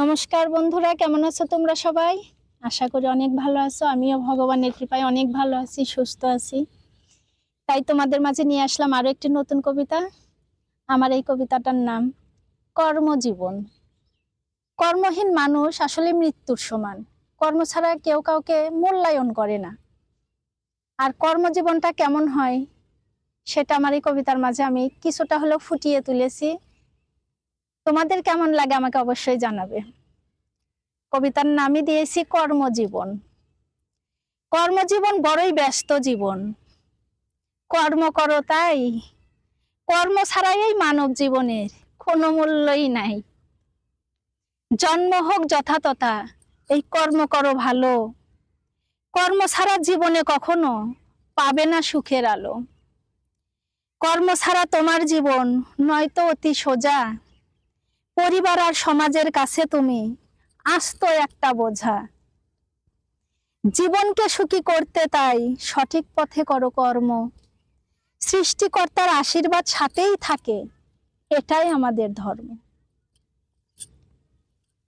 নমস্কার বন্ধুরা, কেমন আছো তোমরা সবাই? আশা করি অনেক ভালো আছো। আমিও ভগবানের কৃপায় অনেক ভালো আছি, সুস্থ আছি। তাই তোমাদের মাঝে নিয়ে আসলাম আরও একটি নতুন কবিতা। আমার এই কবিতাটার নাম, কর্মজীবন। কর্মহীন মানুষ আসলে মৃত্যুর সমান। কর্ম ছাড়া কেউ কাউকে মূল্যায়ন করে না। আর কর্মজীবনটা কেমন হয়, সেটা আমার এই কবিতার মাঝে আমি কিছুটা হলেও ফুটিয়ে তুলেছি। তোমাদের কেমন লাগে আমাকে অবশ্যই জানাবে। কবিতার নামই দিয়েছি কর্মজীবন। কর্মজীবন বড়ই ব্যস্ত জীবন। কর্ম করো তাই। কর্ম ছাড়াই এই মানব জীবনের কোনো মূল্যই নাই। জন্ম হোক যথাতথা, এই কর্ম করো ভালো। কর্ম ছাড়া জীবনে কখনো পাবে না সুখের আলো। কর্ম ছাড়া তোমার জীবন নয়তো অতি সোজা। পরিবার আর সমাজের কাছে তুমি আস্ত একটা বোঝা। জীবনকে সুখী করতে তাই সঠিক পথে করো কর্ম। সৃষ্টিকর্তার আশীর্বাদ সাথেই থাকে, এটাই আমাদের ধর্ম।